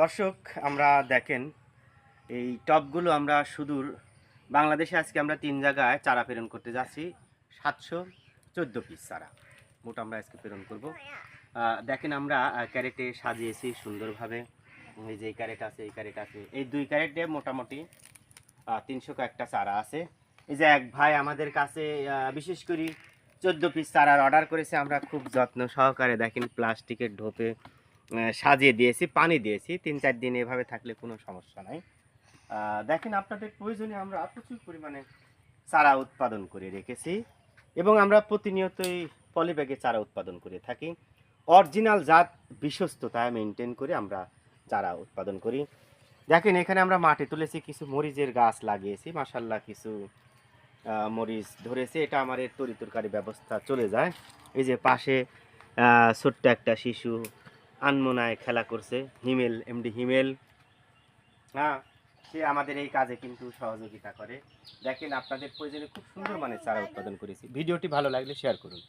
দর্শক, আমরা দেখেন, এই টবগুলো আমরা সুদূর বাংলাদেশে আজকে আমরা তিন জায়গায় চারা প্রেরণ করতে যাচ্ছি, সাতশো চোদ্দ পিস চারা। মোট আমরা আজকে প্রেরণ করব। দেখেন আমরা ক্যারেটে সাজিয়েছি সুন্দরভাবে। এই যে ক্যারেট আছে, এই ক্যারেট আছে। এই দুই ক্যারেটে মোটামুটি তিনশো কয়েকটা চারা আছে। এই যে এক ভাই আমাদের কাছে বিশেষ করে চোদ্দ পিস চারার অর্ডার করেছে। আমরা খুব যত্ন সহকারে দেখেন, প্লাস্টিকের ঢোপে সাজিয়ে দিয়েছি, পানি দিয়েছি। তিন চার দিন এভাবে থাকলে কোনো সমস্যা নাই। দেখেন আপনাদের প্রয়োজনে আমরা প্রচুর পরিমাণে চারা উৎপাদন করে রেখেছি এবং আমরা প্রতিনিয়তই পলিব্যাগে চারা উৎপাদন করে থাকি। অরিজিনাল জাত বিশ্বস্ততা মেনটেন করে আমরা চারা উৎপাদন করি। দেখেন এখানে আমরা মাটি তুলেছি কিছু মরিচের গাছ লাগিয়েছি। মাসাল্লাহ কিছু মরিচ ধরেছে। এটা আমাদের তরি তরকারি ব্যবস্থা চলে যায়। এই যে পাশে ছোট্ট একটা শিশু আনমোনায় খেলা করছে, হিমেল এমডি হিমেল। হ্যাঁ সে আমাদের এই কাজে কিন্তু সহযোগিতা করে। দেখেন, আপনাদের প্রয়োজনে খুব সুন্দর মানে চারা উৎপাদন করেছি। ভিডিওটি ভালো লাগলে শেয়ার করুন।